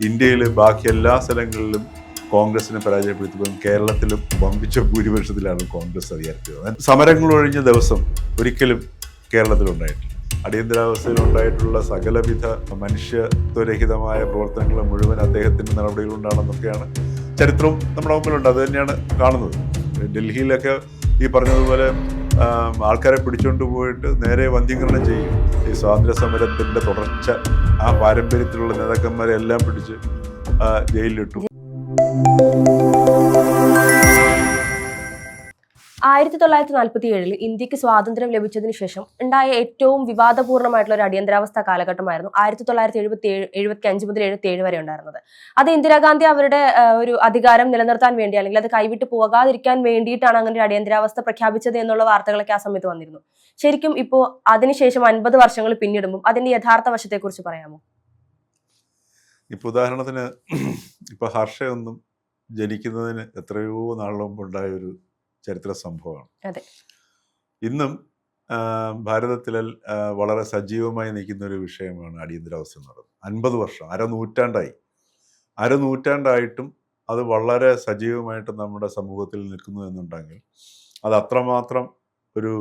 ഇന്ത്യയിൽ ബാക്കി എല്ലാ സ്ഥലങ്ങളിലും കോൺഗ്രസിനെ പരാജയപ്പെടുത്തിയപ്പോൾ കേരളത്തിലും വമ്പിച്ച ഭൂരിപക്ഷത്തിലാണ് കോൺഗ്രസ് അധികാരത്തിൽ സമരങ്ങളൊഴിഞ്ഞ ദിവസം ഒരിക്കലും കേരളത്തിലുണ്ടായിട്ടില്ല അടിയന്തരാവസ്ഥയിൽ ഉണ്ടായിട്ടുള്ള സകലവിധ മനുഷ്യത്വരഹിതമായ പ്രവർത്തനങ്ങൾ മുഴുവൻ അദ്ദേഹത്തിന്റെ നടപടികളുണ്ടാണെന്നൊക്കെയാണ് ചരിത്രവും നമ്മുടെ മുമ്പിലുണ്ട്. അത് തന്നെയാണ് കാണുന്നത്. ഡൽഹിയിലൊക്കെ ഈ പറഞ്ഞതുപോലെ ആൾക്കാരെ പിടിച്ചുകൊണ്ട് പോയിട്ട് നേരെ വന്ധ്യീകരണം ചെയ്യും. ഈ സ്വാതന്ത്ര്യ സമരത്തിന്റെ തുടർച്ച ആ പാരമ്പര്യത്തിലുള്ള നേതാക്കന്മാരെ എല്ലാം പിടിച്ച് ജയിലിലിട്ടു. ആയിരത്തി തൊള്ളായിരത്തി നാൽപ്പത്തി ഏഴിൽ ഇന്ത്യയ്ക്ക് സ്വാതന്ത്ര്യം ലഭിച്ചതിന് ശേഷം ഉണ്ടായ ഏറ്റവും വിവാദപൂർണമായിട്ടുള്ള ഒരു അടിയന്തരാവസ്ഥ കാലഘട്ടമായിരുന്നു ആയിരത്തി തൊള്ളായിരത്തി എഴുപത്തി ഏഴ് എഴുപത്തി അഞ്ച് മുതൽ എഴുപത്തി ഏഴ് വരെ ഉണ്ടായിരുന്നത്. അത് ഇന്ദിരാഗാന്ധി അവരുടെ ഒരു അധികാരം നിലനിർത്താൻ വേണ്ടി അല്ലെങ്കിൽ അത് കൈവിട്ട് പോകാതിരിക്കാൻ വേണ്ടിയിട്ടാണ് അങ്ങനെ ഒരു അടിയന്തരാവസ്ഥ പ്രഖ്യാപിച്ചത് എന്നുള്ള വാർത്തകളൊക്കെ ആ സമയത്ത് വന്നിരുന്നു. ശരിക്കും ഇപ്പോൾ അതിനുശേഷം അൻപത് വർഷങ്ങൾ പിന്നിടുമ്പോൾ അതിന്റെ യഥാർത്ഥ വശത്തെക്കുറിച്ച് പറയാമോ? ഇപ്പൊ ഉദാഹരണത്തിന് ഇപ്പൊ ഹർഷയൊന്നും ജനിക്കുന്നതിന് എത്രയോ നാൾ മുമ്പുണ്ടായ ഒരു ചരിത്ര സംഭവമാണ്. ഇന്നും ഭാരതത്തിൽ വളരെ സജീവമായി നിൽക്കുന്ന ഒരു വിഷയമാണ് അടിയന്തരാവസ്ഥ എന്ന് പറയുന്നത്. അൻപത് വർഷം അരനൂറ്റാണ്ടായി അരനൂറ്റാണ്ടായിട്ടും അത് വളരെ സജീവമായിട്ട് നമ്മുടെ സമൂഹത്തിൽ നിൽക്കുന്നു എന്നുണ്ടെങ്കിൽ അത് അത്രമാത്രം ഒരു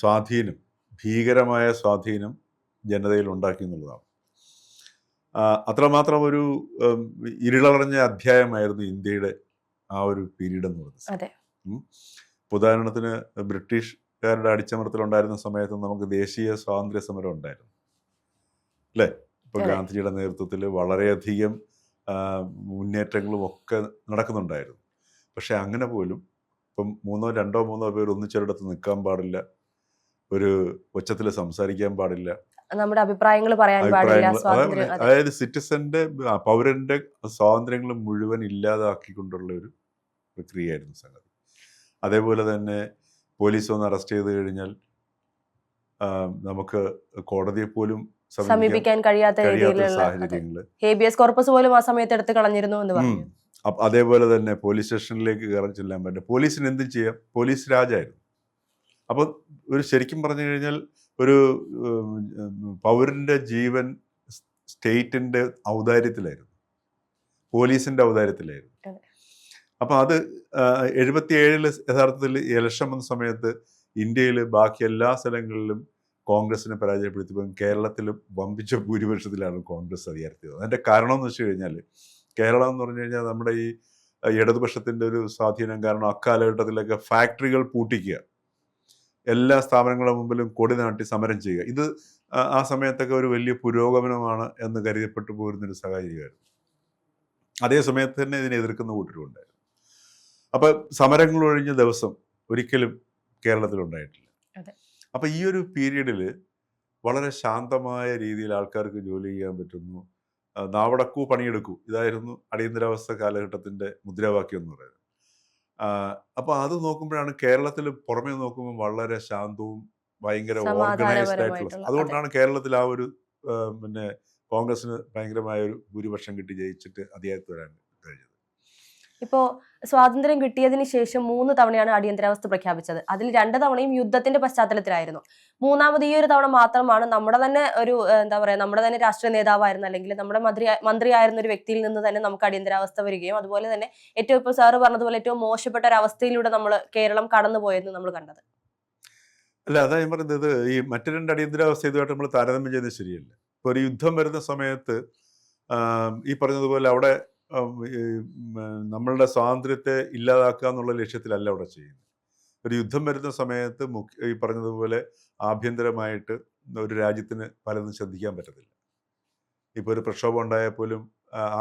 സ്വാധീനം ഭീകരമായ സ്വാധീനം ജനതയിൽ ഉണ്ടാക്കി എന്നുള്ളതാണ്. അത്രമാത്രം ഒരു ഇരുളറഞ്ഞ അധ്യായമായിരുന്നു ഇന്ത്യയുടെ ആ ഒരു പീരീഡ് എന്ന് പറയുന്നത്. ഉദാഹരണത്തിന് ബ്രിട്ടീഷുകാരുടെ അടിച്ചമർത്തലുണ്ടായിരുന്ന സമയത്ത് നമുക്ക് ദേശീയ സ്വാതന്ത്ര്യ സമരം ഉണ്ടായിരുന്നു. അല്ലേ? ഇപ്പൊ ഗാന്ധിജിയുടെ നേതൃത്വത്തിൽ വളരെയധികം മുന്നേറ്റങ്ങളും ഒക്കെ നടക്കുന്നുണ്ടായിരുന്നു. പക്ഷെ അങ്ങനെ പോലും ഇപ്പം മൂന്നോ രണ്ടോ മൂന്നോ പേർ ഒന്നിച്ചൊരിടത്ത് നിൽക്കാൻ പാടില്ല. ഒരു ഒച്ചത്തിൽ സംസാരിക്കാൻ പാടില്ല. നമ്മുടെ അഭിപ്രായങ്ങൾ പറയാൻ പാടില്ല അതായത് സിറ്റിസന്റെ പൗരന്റെ സ്വാതന്ത്ര്യങ്ങൾ മുഴുവൻ ഇല്ലാതാക്കിക്കൊണ്ടുള്ള ഒരു പ്രക്രിയയായിരുന്നു സംഗതി. അതേപോലെ തന്നെ പോലീസ് ഒന്ന് അറസ്റ്റ് ചെയ്ത് കഴിഞ്ഞാൽ നമുക്ക് കോടതിയെ പോലും സമീപിക്കാൻ കഴിയാത്ത രീതിയിലുള്ള ഹേബിയസ് കോർപ്പസ് പോലും ആ സമയത്ത് എടുത്ത് കളഞ്ഞിരുന്നു എന്ന് പറഞ്ഞു. അതേപോലെ തന്നെ പോലീസ് സ്റ്റേഷനിലേക്ക് കയറാൻ ചെല്ലാൻ പറ്റില്ല. പോലീസിന് എന്ത് ചെയ്യാം? പോലീസ് രാജായിരുന്നു. അപ്പൊ ഒരു ശരിക്കും പറഞ്ഞു കഴിഞ്ഞാൽ ഒരു പൗരന്റെ ജീവൻ സ്റ്റേറ്റിന്റെ ഔദാര്യത്തിലായിരുന്നു. പോലീസിന്റെ ഔദാര്യത്തിലായിരുന്നു. അതെ. അപ്പൊ അത് എഴുപത്തിയേഴിൽ യഥാർത്ഥത്തിൽ ഇലക്ഷൻ വന്ന സമയത്ത് ഇന്ത്യയിൽ ബാക്കി എല്ലാ സ്ഥലങ്ങളിലും കോൺഗ്രസിനെ പരാജയപ്പെടുത്തിയപ്പോൾ കേരളത്തിലും വമ്പിച്ച ഭൂരിപക്ഷത്തിലാണ് കോൺഗ്രസ് അധികാരത്തിൽ അതിന്റെ കാരണം എന്ന് വെച്ച് കഴിഞ്ഞാൽ കേരളം എന്ന് പറഞ്ഞു കഴിഞ്ഞാൽ നമ്മുടെ ഈ ഇടതുപക്ഷത്തിന്റെ ഒരു സ്വാധീനം കാരണം അക്കാലഘട്ടത്തിലൊക്കെ ഫാക്ടറികൾ പൂട്ടിക്കുക. എല്ലാ സ്ഥാപനങ്ങളുടെ മുമ്പിലും കൊടി നാട്ടി സമരം ചെയ്യുക. ഇത് ആ- സമയത്തൊക്കെ ഒരു വലിയ പുരോഗമനമാണ് എന്ന് കരുതപ്പെട്ടു പോരുന്നൊരു സാഹചര്യമായിരുന്നു. അതേ സമയത്ത് തന്നെ ഇതിനെ എതിർക്കുന്ന കൂട്ടരും ഉണ്ടായിരുന്നു അപ്പൊ സമരങ്ങൾ ഒഴിഞ്ഞ ദിവസം ഒരിക്കലും കേരളത്തിലുണ്ടായിട്ടില്ല അതെ. അപ്പൊ ഈ ഒരു പീരീഡിൽ വളരെ ശാന്തമായ രീതിയിൽ ആൾക്കാർക്ക് ജോലി ചെയ്യാൻ പറ്റുന്നു. നാവടക്കൂ പണിയെടുക്കൂ. ഇതായിരുന്നു അടിയന്തരാവസ്ഥ കാലഘട്ടത്തിന്റെ മുദ്രാവാക്യം എന്ന് പറയുന്നത്. അപ്പോൾ അപ്പൊ അത് നോക്കുമ്പോഴാണ് കേരളത്തിൽ പുറമേ നോക്കുമ്പോൾ വളരെ ശാന്തവും ഭയങ്കര ഓർഗനൈസ്ഡ് ആയിട്ടുള്ള അതുകൊണ്ടാണ് കേരളത്തിൽ ആ ഒരു പിന്നെ കോൺഗ്രസിന് ഭയങ്കരമായ ഒരു ഭൂരിപക്ഷം കിട്ടി ജയിച്ചിട്ട് അധികാരത്തിൽ വരാൻ കഴിഞ്ഞത് ഇപ്പോ സ്വാതന്ത്ര്യം കിട്ടിയതിന് ശേഷം മൂന്ന് തവണയാണ് അടിയന്തരാവസ്ഥ പ്രഖ്യാപിച്ചത്. അതിൽ രണ്ട് തവണയും യുദ്ധത്തിന്റെ പശ്ചാത്തലത്തിലായിരുന്നു. മൂന്നാമത് ഈ ഒരു തവണ മാത്രമാണ് നമ്മുടെ തന്നെ ഒരു എന്താ പറയാ നമ്മുടെ തന്നെ രാഷ്ട്രീയ നേതാവായിരുന്ന അല്ലെങ്കിൽ നമ്മുടെ മന്ത്രി മന്ത്രിയായിരുന്ന ഒരു വ്യക്തിയിൽ നിന്ന് തന്നെ നമുക്ക് അടിയന്തരാവസ്ഥ വരികയും അതുപോലെ തന്നെ ഏറ്റവും ഇപ്പോൾ സാറ് പറഞ്ഞതുപോലെ ഏറ്റവും മോശപ്പെട്ട ഒരു അവസ്ഥയിലൂടെ നമ്മൾ കേരളം കടന്നുപോയെന്ന് നമ്മൾ കണ്ടത്. അല്ല അതാ ഞാൻ പറയുന്നത് ഈ മറ്റു രണ്ട് അടിയന്തരാവസ്ഥ ഇതുമായിട്ട് നമ്മൾ താരതമ്യം ചെയ്യുന്നത് ശരിയല്ല. ഇപ്പോൾ ഒരു യുദ്ധം വരുന്ന സമയത്ത് ഈ പറഞ്ഞതുപോലെ അവിടെ നമ്മളുടെ സ്വാതന്ത്ര്യത്തെ ഇല്ലാതാക്കുക എന്നുള്ള ലക്ഷ്യത്തിലല്ല അവിടെ ചെയ്യുന്നത്. ഒരു യുദ്ധം വരുന്ന സമയത്ത് മുഖ്യ ഈ പറഞ്ഞതുപോലെ ആഭ്യന്തരമായിട്ട് ഒരു രാജ്യത്തിന് പലതും ശ്രദ്ധിക്കാൻ പറ്റത്തില്ല. ഇപ്പോൾ ഒരു പ്രക്ഷോഭം ഉണ്ടായാൽ പോലും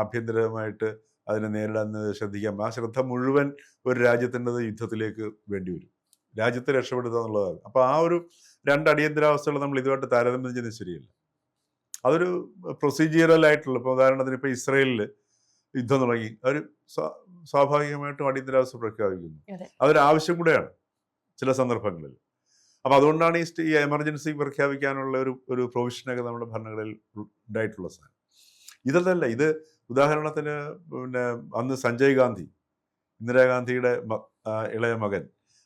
ആഭ്യന്തരമായിട്ട് അതിനെ നേരിടാൻ ശ്രദ്ധിക്കാൻ ആ ശ്രദ്ധ മുഴുവൻ ഒരു രാജ്യത്തിന്റെ യുദ്ധത്തിലേക്ക് വേണ്ടി വരും. രാജ്യത്തെ രക്ഷപ്പെടുത്തുക എന്നുള്ളതാണ്. അപ്പോൾ ആ ഒരു രണ്ട് അടിയന്തരാവസ്ഥകൾ നമ്മൾ ഇതുമായിട്ട് താരതമ്യം ചെയ്യുന്നത് ശരിയല്ല. അതൊരു പ്രൊസീജിയറൽ ആയിട്ടുള്ള ഇപ്പോൾ ഉദാഹരണത്തിന് ഇപ്പോൾ ഇസ്രയേലിൽ യുദ്ധം തുടങ്ങി. അവർ സ്വാഭാവികമായിട്ടും അടിയന്തരാവസ്ഥ പ്രഖ്യാപിക്കുന്നു. അവരാവശ്യം കൂടെയാണ് ചില സന്ദർഭങ്ങളിൽ. അപ്പോൾ അതുകൊണ്ടാണ് ഈ ഈ എമർജൻസി പ്രഖ്യാപിക്കാനുള്ള ഒരു ഒരു പ്രൊവിഷനൊക്കെ നമ്മുടെ ഉ- ഉണ്ടായിട്ടുള്ള സാധനം. ഇതല്ല ഇത് ഉദാഹരണത്തിന് പിന്നെ അന്ന് സഞ്ജയ് ഗാന്ധി ഇന്ദിരാഗാന്ധിയുടെ ഇളയ മകൻ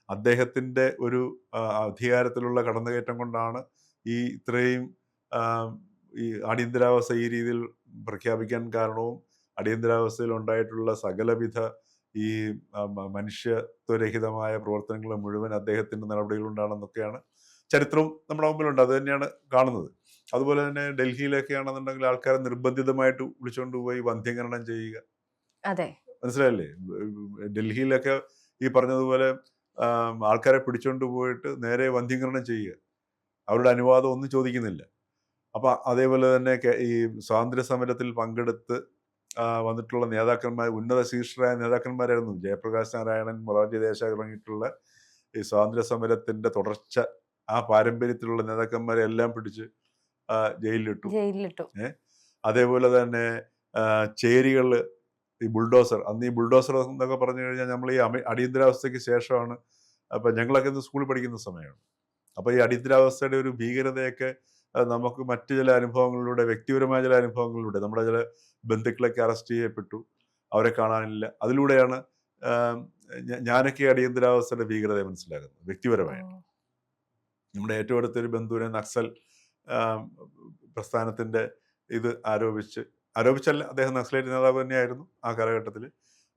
അദ്ദേഹത്തിന്റെ ഒരു അധികാരത്തിലുള്ള കടന്നുകയറ്റം കൊണ്ടാണ് ഈ ഇത്രയും ഈ അടിയന്തരാവസ്ഥ ഈ രീതിയിൽ പ്രഖ്യാപിക്കാൻ കാരണവും അടിയന്തരാവസ്ഥയിൽ ഉണ്ടായിട്ടുള്ള സകലവിധ ഈ മനുഷ്യത്വരഹിതമായ പ്രവർത്തനങ്ങൾ മുഴുവൻ അദ്ദേഹത്തിന്റെ നടപടികളുണ്ടാണെന്നൊക്കെയാണ് ചരിത്രവും നമ്മുടെ മുമ്പിലുണ്ട്. അത് തന്നെയാണ് കാണുന്നത്. അതുപോലെ തന്നെ ഡൽഹിയിലൊക്കെ ആണെന്നുണ്ടെങ്കിൽ ആൾക്കാരെ നിർബന്ധിതമായിട്ട് വിളിച്ചുകൊണ്ട് പോയി വന്ധ്യകരണം ചെയ്യുക. അതെ. മനസ്സിലായില്ലേ? ഡൽഹിയിലൊക്കെ ഈ പറഞ്ഞതുപോലെ ആൾക്കാരെ പിടിച്ചോണ്ട് പോയിട്ട് നേരെ വന്ധ്യീകരണം ചെയ്യുക. അവരുടെ അനുവാദം ഒന്നും ചോദിക്കുന്നില്ല. അപ്പൊ അതേപോലെ തന്നെ ഈ സ്വാതന്ത്ര്യ സമരത്തിൽ പങ്കെടുത്ത് വന്നിട്ടുള്ള നേതാക്കന്മാർ ഉന്നത ശീർഷരായ നേതാക്കന്മാരായിരുന്നു. ജയപ്രകാശ് നാരായണൻ മൊറാർജി ദേശായി തുടങ്ങിയിട്ടുള്ള ഈ സ്വാതന്ത്ര്യ സമരത്തിന്റെ തുടർച്ച ആ പാരമ്പര്യത്തിലുള്ള നേതാക്കന്മാരെ എല്ലാം പിടിച്ച് ജയിലിലിട്ടു. ജയിലിലിട്ടു. ജയിലിലിട്ടു അതേപോലെ തന്നെ ചേരികൾ ഈ ബുൾഡോസർ. അന്ന് ഈ ബുൾഡോസർ എന്നൊക്കെ പറഞ്ഞു കഴിഞ്ഞാൽ നമ്മൾ ഈ അടിയന്തരാവസ്ഥയ്ക്ക് ശേഷമാണ് അപ്പം ഞങ്ങളൊക്കെ ഇന്ന് സ്കൂളിൽ പഠിക്കുന്ന സമയമാണ്. അപ്പോൾ ഈ അടിയന്തരാവസ്ഥയുടെ ഒരു ഭീകരതയൊക്കെ നമുക്ക് മറ്റു ചില അനുഭവങ്ങളിലൂടെ വ്യക്തിപരമായ ചില അനുഭവങ്ങളിലൂടെ നമ്മുടെ ചില ബന്ധുക്കളൊക്കെ അറസ്റ്റ് ചെയ്യപ്പെട്ടു അവരെ കാണാനില്ല. അതിലൂടെയാണ് ഞാനൊക്കെ അടിയന്തരാവസ്ഥയുടെ ഭീകരതയെ മനസ്സിലാക്കുന്നത് വ്യക്തിപരമായിട്ട്. നമ്മുടെ ഏറ്റവും അടുത്തൊരു ബന്ധുവിനെ നക്സൽ പ്രസ്ഥാനത്തിന്റെ ഇത് ആരോപിച്ച് ആരോപിച്ചല്ല അദ്ദേഹം നക്സലേറ്റ് നേതാവ് തന്നെയായിരുന്നു ആ കാലഘട്ടത്തിൽ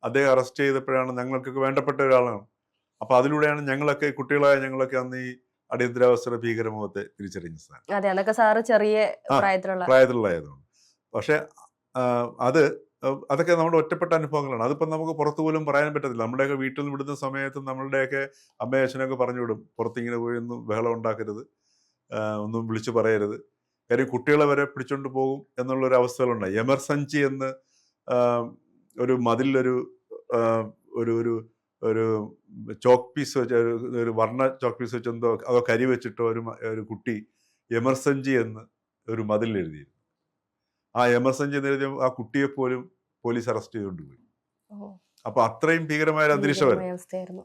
അദ്ദേഹം അറസ്റ്റ് ചെയ്തപ്പോഴാണ് ഞങ്ങൾക്കൊക്കെ വേണ്ടപ്പെട്ട ഒരാളാണ്. അപ്പൊ അതിലൂടെയാണ് ഞങ്ങളൊക്കെ കുട്ടികളായ ഞങ്ങളൊക്കെ അന്ന് ഈ അടിയന്തരാവസ്ഥയുടെ ഭീകരമുഖത്തെ തിരിച്ചറിഞ്ഞ സ്ഥാനം അതെ അതൊക്കെ സാറ് ചെറിയ പ്രായത്തിലുള്ള പ്രായത്തിലുള്ളതായതുകൊണ്ട്. പക്ഷെ അത് അതൊക്കെ നമ്മുടെ ഒറ്റപ്പെട്ട അനുഭവങ്ങളാണ്. അതിപ്പം നമുക്ക് പുറത്തു പോലും പറയാൻ പറ്റത്തില്ല. നമ്മുടെയൊക്കെ വീട്ടിൽ നിന്ന് വിടുന്ന സമയത്ത് നമ്മളുടെയൊക്കെ അമ്മയും അച്ഛനൊക്കെ പറഞ്ഞു വിടും. പുറത്തിങ്ങനെ പോയി ഒന്നും ബഹളം ഉണ്ടാക്കരുത്. ഒന്നും വിളിച്ചു പറയരുത്. കാര്യം കുട്ടികളെ വരെ പിടിച്ചോണ്ട് പോകും എന്നുള്ള ഒരു അവസ്ഥകളുണ്ടായി എമർസഞ്ചി എന്ന് ഒരു മതിലൊരു ഒരു ഒരു ഒരു ചോക്ക് പീസ് വെച്ച് ഒരു വർണ ചോക്ക് പീസ് വെച്ച് എന്തോ അതോ കരി വെച്ചിട്ടോ ഒരു ഒരു കുട്ടി എമർസഞ്ചി എന്ന് ഒരു മതിലിൽ എഴുതിയിരുന്നു. ആ എമർസഞ്ചി എന്ന് എഴുതിയ ആ കുട്ടിയെ പോലും പോലീസ് അറസ്റ്റ് ചെയ്തുകൊണ്ട് പോയി. അപ്പൊ അത്രയും ഭീകരമായ ഒരു അന്തരീക്ഷമായിരുന്നു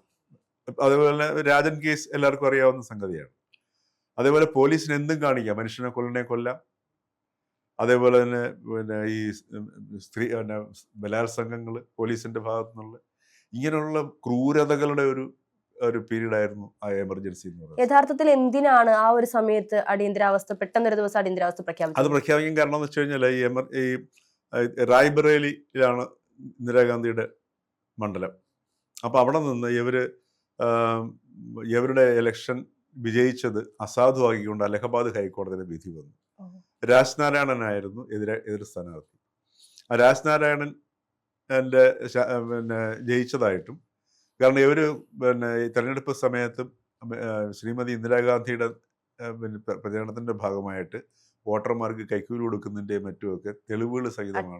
അതേപോലെ തന്നെ രാജൻ കേസ് എല്ലാവർക്കും അറിയാവുന്ന സംഗതിയാണ്. അതേപോലെ പോലീസിന് എന്തും കാണിക്കാം. മനുഷ്യനെ കൊല്ലനെ കൊല്ലാം. അതേപോലെ തന്നെ പിന്നെ ഈ സ്ത്രീ പിന്നെ ബലാത്സംഗങ്ങൾ പോലീസിന്റെ ഭാഗത്തു നിന്നുള്ള ഇങ്ങനെയുള്ള ക്രൂരതകളുടെ ഒരു ഒരു പീരീഡ് ആയിരുന്നു ആ എമർജൻസി എന്ന് പറയുന്നത്. യഥാർത്ഥത്തിൽ എന്തിനാണ് ആ ഒരു സമയത്ത് അടിയന്തരാവസ്ഥ പെട്ടെന്നൊരു ദിവസം അടിയന്തരാവസ്ഥ പ്രഖ്യാപിച്ചത്? അത് പ്രഖ്യാപിക്കാൻ കാരണം എന്ന് വെച്ച് കഴിഞ്ഞാൽ ഈ എമർ ഈ റായ്ബറേലിയിലാണ് ഇന്ദിരാഗാന്ധിയുടെ മണ്ഡലം. അപ്പൊ അവിടെ നിന്ന് ഇവർ ഇവരുടെ ഇലക്ഷൻ വിജയിച്ചത് അസാധുവാക്കിക്കൊണ്ട് അലഹബാദ് ഹൈക്കോടതിയുടെ വിധി വന്നു. രാജ്നാരായണനായിരുന്നു എതിരെ എതിർ സ്ഥാനാർത്ഥി. ആ രാജ്നാരായണൻ എന്റെ പിന്നെ ജയിച്ചതായിട്ടും. കാരണം ഇവർ പിന്നെ ഈ തെരഞ്ഞെടുപ്പ് സമയത്തും ശ്രീമതി ഇന്ദിരാഗാന്ധിയുടെ പിന്നെ പ്രചരണത്തിന്റെ ഭാഗമായിട്ട് വോട്ടർമാർക്ക് കൈക്കൂലി കൊടുക്കുന്നതിന്റെയും മറ്റുമൊക്കെ തെളിവുകൾ സഹിതമാണ്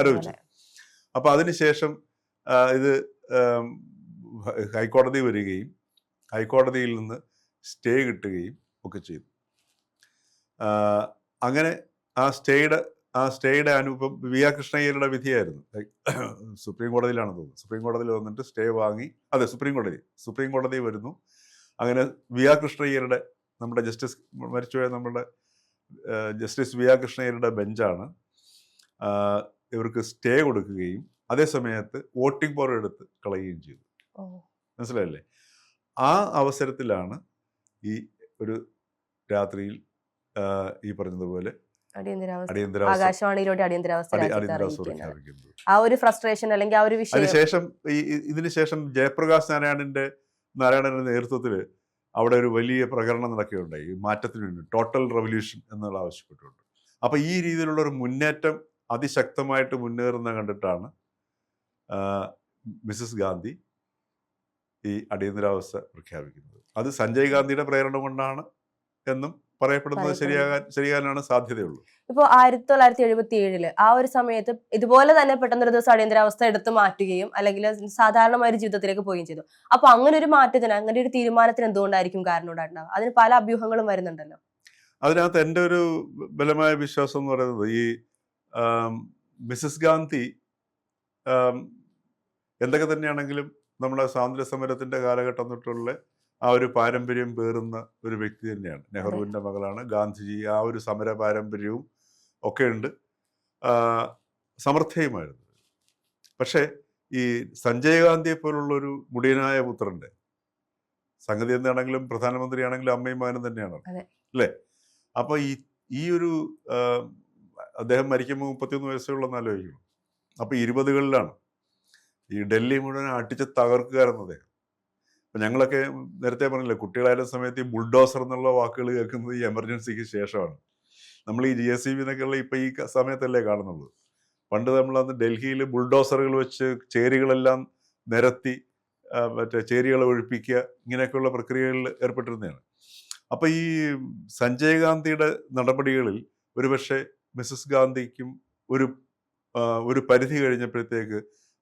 ആരോപിച്ചു അപ്പോൾ അപ്പൊ അതിനുശേഷം ഇത് ഹൈക്കോടതി വരികയും ഹൈക്കോടതിയിൽ നിന്ന് സ്റ്റേ കിട്ടുകയും ഒക്കെ ചെയ്തു. അങ്ങനെ ആ സ്റ്റേയുടെ ആ സ്റ്റേയുടെ അനുഭവം വി ആർ കൃഷ്ണയ്യരുടെ വിധിയായിരുന്നു. സുപ്രീം കോടതിയിലാണ് തോന്നുന്നത്. സുപ്രീം കോടതിയിൽ വന്നിട്ട് സ്റ്റേ വാങ്ങി അതെ സുപ്രീം കോടതി സുപ്രീം കോടതി വരുന്നു. അങ്ങനെ വി ആർ കൃഷ്ണയ്യരുടെ നമ്മുടെ ജസ്റ്റിസ് മരിച്ചുപോയ നമ്മുടെ ജസ്റ്റിസ് വി ആർ കൃഷ്ണയ്യരുടെ ബെഞ്ചാണ്. ഇവർക്ക് സ്റ്റേ കൊടുക്കുകയും അതേ സമയത്ത് വോട്ടിംഗ് പവർ എടുത്ത് കളയുകയും ചെയ്തു. മനസ്സിലായില്ലേ? ആ അവസരത്തിലാണ് ഈ ഒരു രാത്രിയിൽ ഈ പറഞ്ഞതുപോലെ അടിയന്തരാവസ്ഥ അടിയന്തരാവസ്ഥ ആ ഒരു ഫ്രസ്ട്രേഷൻ അല്ലെങ്കിൽ ആ ഒരു വിഷയം അതിനുശേഷം ഇതിനുശേഷം ജയപ്രകാശ് നാരായണന്റെ നാരായണന്റെ നേതൃത്വത്തിൽ അവിടെ ഒരു വലിയ പ്രകടനം നടക്കുകയുണ്ടായി. മാറ്റത്തിന് വേണ്ടി. ടോട്ടൽ റവല്യൂഷൻ എന്നുള്ള ആവശ്യപ്പെട്ടുകൊണ്ട്. അപ്പൊ ഈ രീതിയിലുള്ള ഒരു മുന്നേറ്റം അതിശക്തമായിട്ട് മുന്നേറുന്ന കണ്ടിട്ടാണ് മിസസ് ഗാന്ധി ഈ അടിയന്തരാവസ്ഥ പ്രഖ്യാപിക്കുന്നത്. അത് സഞ്ജയ് ഗാന്ധിയുടെ പ്രേരണ കൊണ്ടാണ് എന്നും പറയപ്പെടുന്നത് ശരിയാകാൻ ശരിയാകാനാണ് സാധ്യതയുള്ളൂ. ഇപ്പോൾ ആയിരത്തി തൊള്ളായിരത്തി എഴുപത്തി ഏഴിൽ ആ ഒരു സമയത്ത് ഇതുപോലെ തന്നെ പെട്ടെന്നൊരു ദിവസം അടിയന്തരാവസ്ഥ എടുത്തു മാറ്റുകയും അല്ലെങ്കിൽ സാധാരണമായ ഒരു ജീവിതത്തിലേക്ക് പോവുകയും ചെയ്തു. അപ്പൊ അങ്ങനെ ഒരു മാറ്റത്തിന് അങ്ങനെ ഒരു തീരുമാനത്തിന് എന്തുകൊണ്ടായിരിക്കും കാരണം ഉണ്ടായിട്ടുണ്ടാവുക അതിന് പല അഭ്യൂഹങ്ങളും വരുന്നുണ്ടല്ലോ. അതിനകത്ത് എന്റെ ഒരു ബലമായ വിശ്വാസം എന്ന് പറയുന്നത് ഈ മിസസ് ഗാന്ധി എന്തൊക്കെ തന്നെയാണെങ്കിലും നമ്മുടെ സ്വാതന്ത്ര്യ സമരത്തിന്റെ കാലഘട്ടം തൊട്ടുള്ള ആ ഒരു പാരമ്പര്യം പേറുന്ന ഒരു വ്യക്തി തന്നെയാണ്. നെഹ്റുവിന്റെ മകളാണ്. ഗാന്ധിജി ആ ഒരു സമര പാരമ്പര്യവും ഒക്കെ ഉണ്ട്. സമർത്ഥയുമായിരുന്നു. പക്ഷേ ഈ സഞ്ജയ് ഗാന്ധിയെ പോലുള്ള ഒരു മുടിയനായ പുത്രന്റെ സംഗതി എന്താണെങ്കിലും പ്രധാനമന്ത്രിയാണെങ്കിലും അമ്മയും മകനും തന്നെയാണ്. അല്ലേ? അപ്പൊ ഈ ഈ ഒരു അദ്ദേഹം മരിക്കുമ്പോൾ മുപ്പത്തിയൊന്ന് വയസ്സേ ഉള്ളെന്ന് ആലോചിക്കണം. അപ്പോൾ ഇരുപതുകളിലാണ്. ഈ ഡൽഹി മുഴുവൻ അടിച്ച് തകർക്കുകയായിരുന്നു അദ്ദേഹം. അപ്പം ഞങ്ങളൊക്കെ നേരത്തെ പറഞ്ഞില്ലേ കുട്ടികളായ സമയത്ത് ഈ ബുൾഡോസർ എന്നുള്ള വാക്കുകൾ കേൾക്കുന്നത് ഈ എമർജൻസിക്ക് ശേഷമാണ്. നമ്മൾ ഈ ജി എസ് സി ബി എന്നൊക്കെയുള്ള ഇപ്പം ഈ സമയത്തല്ലേ കാണുന്നുള്ളൂ. പണ്ട് നമ്മൾ അന്ന് ഡൽഹിയിൽ ബുൾഡോസറുകൾ വെച്ച് ചേരികളെല്ലാം നിരത്തി മറ്റേ ചേരികളെ ഒഴിപ്പിക്കുക ഇങ്ങനെയൊക്കെയുള്ള പ്രക്രിയകളിൽ ഏർപ്പെട്ടിരുന്നതാണ്. അപ്പോൾ ഈ സഞ്ജയ് ഗാന്ധിയുടെ നടപടികളിൽ ഒരുപക്ഷെ മിസസ് ഗാന്ധിക്കും ഒരു ഒരു പരിധി കഴിഞ്ഞപ്പോഴത്തേക്ക്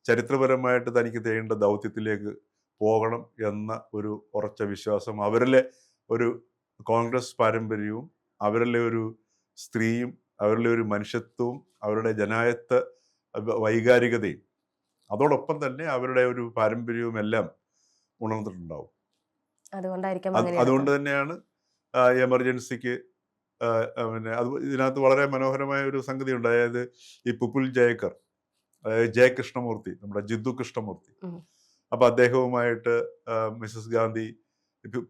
ചരിത്രപരമായിട്ട് തനിക്ക് തേണ്ട ദൗത്യത്തിലേക്ക് പോകണം എന്ന ഒരു ഉറച്ച വിശ്വാസം അവരിലെ ഒരു കോൺഗ്രസ് പാരമ്പര്യവും അവരിലെ ഒരു സ്ത്രീയും അവരിലെ ഒരു മനുഷ്യത്വവും അവരുടെ ജനായത്വ വൈകാരികതയും അതോടൊപ്പം തന്നെ അവരുടെ ഒരു പാരമ്പര്യവും എല്ലാം ഉണർന്നിട്ടുണ്ടാവും. അതുകൊണ്ടായിരിക്കാം അതുകൊണ്ട് തന്നെയാണ് എമർജൻസിക്ക് പിന്നെ അത് ഇതിനകത്ത് വളരെ മനോഹരമായ ഒരു സംഗതി ഉണ്ട് അതായത് ഈ പുപുൽ ജയക്കർ അതായത് ജയകൃഷ്ണമൂർത്തി നമ്മുടെ ജിദ്ദു കൃഷ്ണമൂർത്തി. ഉം. അപ്പൊ അദ്ദേഹവുമായിട്ട് മിസസ് ഗാന്ധി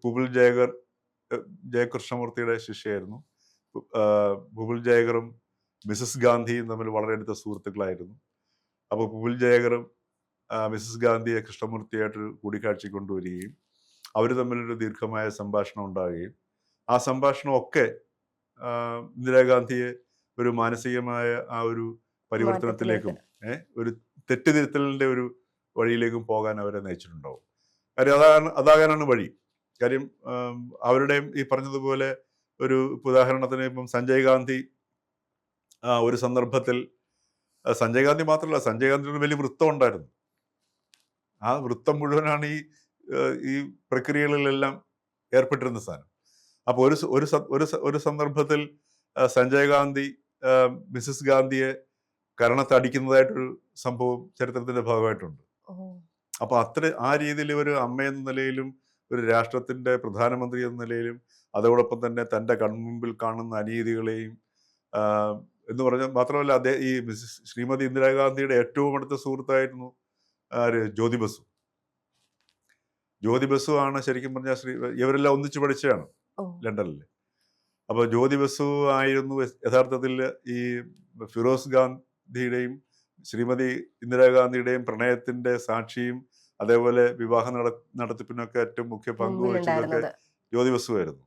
പുബുൽ ജയകർ ജയകൃഷ്ണമൂർത്തിയുടെ ശിഷ്യയായിരുന്നു പുബുൽ ജയകറും മിസസ് ഗാന്ധിയും തമ്മിൽ വളരെ അടുത്ത സുഹൃത്തുക്കളായിരുന്നു അപ്പോൾ പുബുൽ ജയകറും മിസസ് ഗാന്ധിയെ കൃഷ്ണമൂർത്തിയായിട്ട് കൂടിക്കാഴ്ച കൊണ്ടുവരികയും അവർ തമ്മിലൊരു ദീർഘമായ സംഭാഷണം ഉണ്ടാവുകയും ആ സംഭാഷണം ഒക്കെ ആ, ഇന്ദിരാഗാന്ധിയെ ഒരു മാനസികമായ ആ ഒരു പരിവർത്തനത്തിലേക്കും ഏഹ് ഒരു തെറ്റുതിരുത്തലിന്റെ ഒരു വഴിയിലേക്കും പോകാൻ അവരെ നയിച്ചിട്ടുണ്ടാവും. കാര്യം അതാണ് അതാകാനാണ് വഴി. കാര്യം അവരുടെയും ഈ പറഞ്ഞതുപോലെ ഒരു ഉദാഹരണത്തിന് ഇപ്പം സഞ്ജയ് ഗാന്ധി ഒരു സന്ദർഭത്തിൽ സഞ്ജയ് ഗാന്ധി മാത്രമല്ല സഞ്ജയ് ഗാന്ധിയുടെ വലിയ വൃത്തം ഉണ്ടായിരുന്നു. ആ വൃത്തം മുഴുവനാണ് ഈ ഈ പ്രക്രിയകളിലെല്ലാം ഏർപ്പെട്ടിരുന്ന സാധനം. അപ്പോൾ ഒരു ഒരു ഒരു ഒരു സന്ദർഭത്തിൽ സഞ്ജയ് ഗാന്ധി മിസസ് ഗാന്ധിയെ കരണത്തടിക്കുന്നതായിട്ടൊരു സംഭവം ചരിത്രത്തിന്റെ ഭാഗമായിട്ടുണ്ട്. അപ്പൊ അത്ര ആ രീതിയിൽ ഒരു അമ്മ എന്ന നിലയിലും ഒരു രാഷ്ട്രത്തിന്റെ പ്രധാനമന്ത്രി എന്ന നിലയിലും അതോടൊപ്പം തന്നെ തന്റെ കൺമുമ്പിൽ കാണുന്ന അനീതികളെയും എന്ന് പറഞ്ഞാൽ മാത്രമല്ല അദ്ദേഹം ഈ ശ്രീമതി ഇന്ദിരാഗാന്ധിയുടെ ഏറ്റവും അടുത്ത സുഹൃത്തായിരുന്നു ആര്? ജ്യോതി ബസു. ജ്യോതി ബസു ആണ് ശരിക്കും പറഞ്ഞാൽ ശ്രീ ഇവരെല്ലാം ഒന്നിച്ചു പഠിച്ചതാണ്. ലണ്ടനിൽ അപ്പോൾ ജ്യോതി ബസു ആയിരുന്നു യഥാർത്ഥത്തിൽ ഈ ഫിറോസ് ഗാന്ധിയുടെയും ശ്രീമതി ഇന്ദിരാഗാന്ധിയുടെയും പ്രണയത്തിന്റെ സാക്ഷിയും അതേപോലെ വിവാഹ നട നടത്തിപ്പിനൊക്കെ ഏറ്റവും മുഖ്യ പങ്ക് വഹിച്ചതൊക്കെ ജ്യോതി ബസുവായിരുന്നു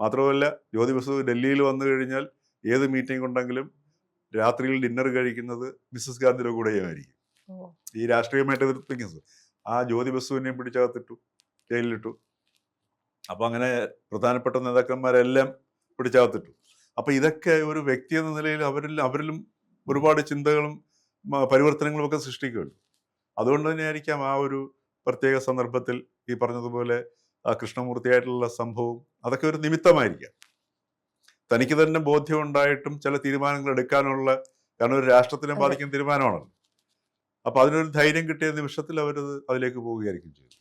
മാത്രമല്ല ജ്യോതി ബസു ഡൽഹിയിൽ വന്നു കഴിഞ്ഞാൽ ഏത് മീറ്റിംഗ് ഉണ്ടെങ്കിലും രാത്രിയിൽ ഡിന്നർ കഴിക്കുന്നത് മിസസ് ഗാന്ധിയുടെ കൂടെയായിരിക്കും. ഈ രാഷ്ട്രീയമായിട്ട് എതിർപ്പിക്കുന്നത്. ആ ജ്യോതി ബസുവിനെയും പിടിച്ചകത്തിട്ടു ജയിലിലിട്ടു. അപ്പൊ അങ്ങനെ പ്രധാനപ്പെട്ട നേതാക്കന്മാരെല്ലാം പിടിച്ചകത്തിട്ടു. അപ്പൊ ഇതൊക്കെ ഒരു വ്യക്തി എന്ന നിലയിൽ അവരിൽ അവരിലും ഒരുപാട് ചിന്തകളും മ- പരിവർത്തനങ്ങളും ഒക്കെ സൃഷ്ടിക്കുമല്ലോ അതുകൊണ്ട് തന്നെയായിരിക്കാം ആ ഒരു പ്രത്യേക സന്ദർഭത്തിൽ ഈ പറഞ്ഞതുപോലെ കൃഷ്ണമൂർത്തിയായിട്ടുള്ള സംഭവം അതൊക്കെ ഒരു നിമിത്തമായിരിക്കാം. തനിക്ക് തന്നെ ബോധ്യം ഉണ്ടായിട്ടും ചില തീരുമാനങ്ങൾ എടുക്കാനുള്ള കാരണം ഒരു രാഷ്ട്രത്തിനെ ബാധിക്കുന്ന തീരുമാനമാണല്ലോ. അപ്പൊ അതിനൊരു ധൈര്യം കിട്ടിയ നിമിഷത്തിൽ അവരത് അതിലേക്ക് പോവുകയായിരിക്കും ചെയ്തത്.